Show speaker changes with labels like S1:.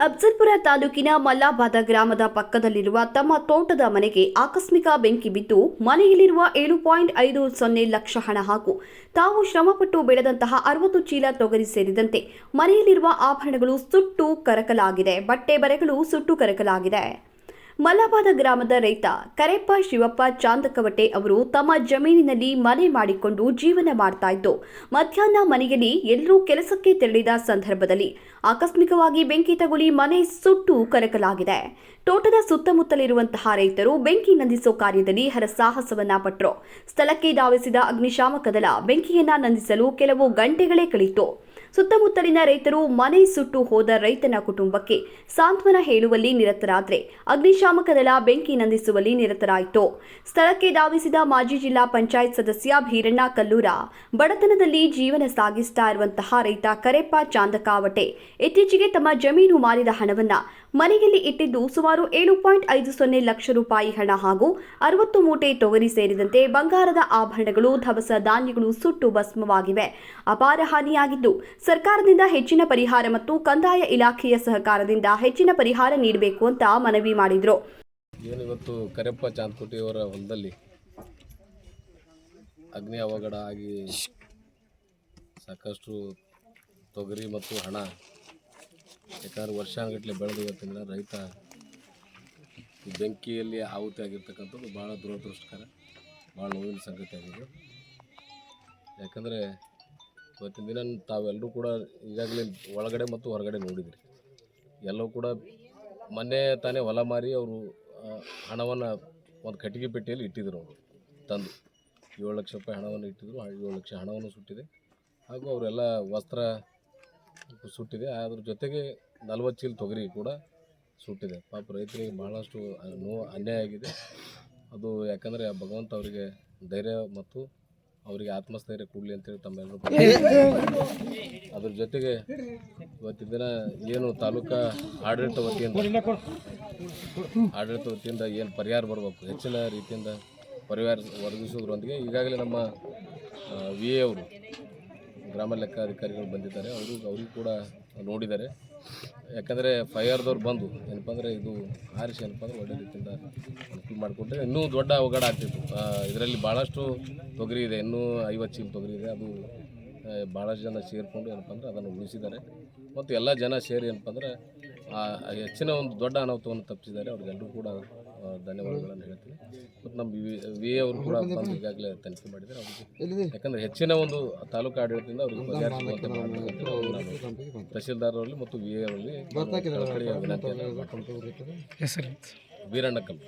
S1: ತಾಲೂಕಿನ ಮಲ್ಲಾಬಾದ ಗ್ರಾಮದ ಪಕ್ಕದಲ್ಲಿರುವ ತಮ್ಮ ತೋಟದ ಮನೆಗೆ ಆಕಸ್ಮಿಕ ಬೆಂಕಿ ಬಿದ್ದು ಮನೆಯಲ್ಲಿರುವ ಏಳು ಪಾಯಿಂಟ್ ಐದು ಸೊನ್ನೆ ಲಕ್ಷ ಹಣ ಹಾಗೂ ತಾವು ಶ್ರಮಪಟ್ಟು ಬೆಳೆದಂತಹ ಅರವತ್ತು ಚೀಲ ತೊಗರಿ ಸೇರಿದಂತೆ ಮನೆಯಲ್ಲಿರುವ ಆಭರಣಗಳು ಸುಟ್ಟು ಕರಕಲಾಗಿದೆ. ಬಟ್ಟೆ ಬರೆಗಳು ಸುಟ್ಟು ಕರಕಲಾಗಿದೆ. ಮಲ್ಲಾಬಾದ ಗ್ರಾಮದ ರೈತ ಕರೆಪ್ಪ ಶಿವಪ್ಪ ಚಾಂದಕವಟೆ ಅವರು ತಮ್ಮ ಜಮೀನಿನಲ್ಲಿ ಮನೆ ಮಾಡಿಕೊಂಡು ಜೀವನ ಮಾಡ್ತಾ ಇದ್ದು, ಮಧ್ಯಾಹ್ನ ಮನೆಯಲ್ಲಿ ಎಲ್ಲರೂ ಕೆಲಸಕ್ಕೆ ತೆರಳಿದ ಸಂದರ್ಭದಲ್ಲಿ ಆಕಸ್ಮಿಕವಾಗಿ ಬೆಂಕಿ ತಗುಲಿ ಮನೆ ಸುಟ್ಟು ಕರಕಲಾಗಿದೆ. ತೋಟದ ಸುತ್ತಮುತ್ತಲಿರುವಂತಹ ರೈತರು ಬೆಂಕಿ ನಂದಿಸೋ ಕಾರ್ಯದಲ್ಲಿ ಹರಸಾಹಸವನ್ನ ಪಟ್ಟರು ಸ್ಥಳಕ್ಕೆ ಧಾವಿಸಿದ ಅಗ್ನಿಶಾಮಕ ದಳ ಬೆಂಕಿಯನ್ನ ನಂದಿಸಲು ಕೆಲವು ಗಂಟೆಗಳೇ ಕಳಿತು. ಸುತ್ತಮುತ್ತಲಿನ ರೈತರು ಮನೆ ಸುಟ್ಟು ಹೋದ ರೈತನ ಕುಟುಂಬಕ್ಕೆ ಸಾಂತ್ವನ ಹೇಳುವಲ್ಲಿ ನಿರತರಾದರೆ ಅಗ್ನಿಶಾಮಕ ದಳ ಬೆಂಕಿ ನಂದಿಸುವಲ್ಲಿ ನಿರತರಾಯಿತು. ಸ್ಥಳಕ್ಕೆ ಧಾವಿಸಿದ ಮಾಜಿ ಜಿಲ್ಲಾ ಪಂಚಾಯತ್ ಸದಸ್ಯ ಭೀರಣ್ಣ ಕಲ್ಲೂರ ಬಡತನದಲ್ಲಿ ಜೀವನ ಸಾಗಿಸ್ತಾ ಇರುವಂತಹ ರೈತ ಕರೆಪ್ಪ ಚಾಂದಕಾವಟೆ ಇತ್ತೀಚೆಗೆ ತಮ್ಮ ಜಮೀನು ಮಾರಿದ ಹಣವನ್ನ ಮನೆಯಲ್ಲಿ ಇಟ್ಟಿದ್ದು ಸುಮಾರು ಏಳು ಪಾಯಿಂಟ್ ಐದು ಸೊನ್ನೆ ಲಕ್ಷ ರೂಪಾಯಿ ಹಣ ಹಾಗೂ ಅರವತ್ತು ಮೂಟೆ ತೊಗರಿ ಸೇರಿದಂತೆ ಬಂಗಾರದ ಆಭರಣಗಳು, ಧವಸ ಧಾನ್ಯಗಳು ಸುಟ್ಟು ಭಸ್ಮವಾಗಿವೆ. ಅಪಾರ ಹಾನಿಯಾಗಿದ್ದು, ಸರ್ಕಾರದಿಂದ ಹೆಚ್ಚಿನ ಪರಿಹಾರ ಮತ್ತು ಕಂದಾಯ ಇಲಾಖೆಯ ಸಹಕಾರದಿಂದ ಹೆಚ್ಚಿನ ಪರಿಹಾರ ನೀಡಬೇಕು ಅಂತ ಮನವಿ ಮಾಡಿದರು.
S2: ಇವತ್ತು ಕರೆಪ್ಪ ಹೊಲದಲ್ಲಿ ಅಗ್ನಿ ಅವಘಡ ಸಾಕಷ್ಟು ತೊಗರಿ ಮತ್ತು ಹಣ ಯಾಕಂದ್ರೆ ವರ್ಷಾನುಗಟ್ಟಲೆ ಬೆಳೆದು ಇವತ್ತಿನ ರೈತ ಬೆಂಕಿಯಲ್ಲಿ ಆಹುತಿ ಆಗಿರ್ತಕ್ಕಂಥದ್ದು ಭಾಳ ದುರದೃಷ್ಟಕರ ಭಾಳ ನೋವಿನ ಸಂಗತಿ ಆಗಿದೆ. ಯಾಕಂದರೆ ಇವತ್ತಿನ ದಿನ ತಾವೆಲ್ಲರೂ ಕೂಡ ಈಗಾಗಲೇ ಒಳಗಡೆ ಮತ್ತು ಹೊರಗಡೆ ನೋಡಿದ್ರಿ. ಎಲ್ಲವೂ ಕೂಡ ಮೊನ್ನೆ ತಾನೇ ಹೊಲ ಮಾರಿ ಅವರು ಹಣವನ್ನು ಒಂದು ಕಟ್ಟಿಗೆ ಪೆಟ್ಟಿಯಲ್ಲಿ ಇಟ್ಟಿದ್ರು ಅವರು, ತಂದು. ಏಳು ಲಕ್ಷ ರೂಪಾಯಿ ಹಣವನ್ನು ಇಟ್ಟಿದ್ರು ಏಳು ಲಕ್ಷ ಹಣವನ್ನು ಸುಟ್ಟಿದೆ. ಹಾಗೂ ಅವರೆಲ್ಲ ವಸ್ತ್ರ ಸುಟ್ಟಿದೆ. ಅದ್ರ ಜೊತೆಗೆ ನಲ್ವತ್ತು ಚೀಲ ತೊಗರಿ ಕೂಡ ಸುಟ್ಟಿದೆ. ಪಾಪ ರೈತರಿಗೆ ಬಹಳಷ್ಟು ನೋವು ಅನ್ಯಾಯ ಆಗಿದೆ. ಅದು ಯಾಕಂದರೆ ಭಗವಂತ ಅವರಿಗೆ ಧೈರ್ಯ ಮತ್ತು ಅವರಿಗೆ ಆತ್ಮಸ್ಥೈರ್ಯ ಕೊಡಲಿ ಅಂತೇಳಿ ತಮ್ಮೆಲ್ಲರೂ ಅದ್ರ ಜೊತೆಗೆ ಇವತ್ತಿನ ದಿನ ಏನು ತಾಲೂಕಾ ಆಡಳಿತ ವತಿಯಿಂದ ಆಡಳಿತ ವತಿಯಿಂದ ಏನು ಪರಿಹಾರ ಬರಬೇಕು? ಹೆಚ್ಚಿನ ರೀತಿಯಿಂದ ಪರಿಹಾರ ಒದಗಿಸೋದ್ರೊಂದಿಗೆ ಈಗಾಗಲೇ ನಮ್ಮ ವಿ ಎ ಅವರು ಗ್ರಾಮ ಲೆಕ್ಕಾಧಿಕಾರಿಗಳು ಬಂದಿದ್ದಾರೆ, ಅವರು ಅವರಿಗೂ ಕೂಡ ನೋಡಿದ್ದಾರೆ. ಯಾಕಂದರೆ ಫೈರ್ದವ್ರು ಬಂದು, ಏನಪ್ಪ ಅಂದರೆ ಇದು ಆರಿಸಿ ಏನಪ್ಪ ಅಂದರೆ ಒಳ್ಳೆ ರೀತಿಯಿಂದ ಅನುಕೂಲ ಮಾಡಿಕೊಟ್ಟರೆ ಇನ್ನೂ ದೊಡ್ಡ ಅವಘಡ ಆಗ್ತಿತ್ತು. ಇದರಲ್ಲಿ ಭಾಳಷ್ಟು ತೊಗರಿ ಇದೆ, ಇನ್ನೂ ಐವತ್ತು ಚೀಲ ತೊಗರಿ ಇದೆ, ಅದು ಭಾಳಷ್ಟು ಜನ ಸೇರಿಕೊಂಡು ಏನಪ್ಪ ಅಂದರೆ ಅದನ್ನು ಉಳಿಸಿದ್ದಾರೆ. ಮತ್ತು ಎಲ್ಲ ಜನ ಸೇರಿ ಏನಪ್ಪ ಅಂದರೆ ಹೆಚ್ಚಿನ ಒಂದು ದೊಡ್ಡ ಅನಾಹುತವನ್ನು ತಪ್ಪಿಸಿದ್ದಾರೆ ಅವ್ರಿಗೆಲ್ಲರೂ ಕೂಡ ಧನ್ಯವಾದಗಳನ್ನು ಹೇಳ್ತೀನಿ. ಮತ್ತು ನಮ್ಮ ವಿ ವಿ ಎ ಅವರು ಕೂಡ ಬಂದು ಈಗಾಗಲೇ ತನಿಖೆ ಮಾಡಿದ್ದಾರೆ. ಅವರಿಗೆ ಯಾಕಂದರೆ ಹೆಚ್ಚಿನ ಒಂದು ತಾಲೂಕು ಆಡಳಿತದಿಂದ ಅವರಿಗೆ ಬಗೆಹರಿಸುವಂತೆ ತಹಶೀಲ್ದಾರರಲ್ಲಿ ಮತ್ತು ವಿ ಎ ಅವರಲ್ಲಿ ವಿನಂತಿಯನ್ನು. ವೀರಣ್ಣ ಕಲ್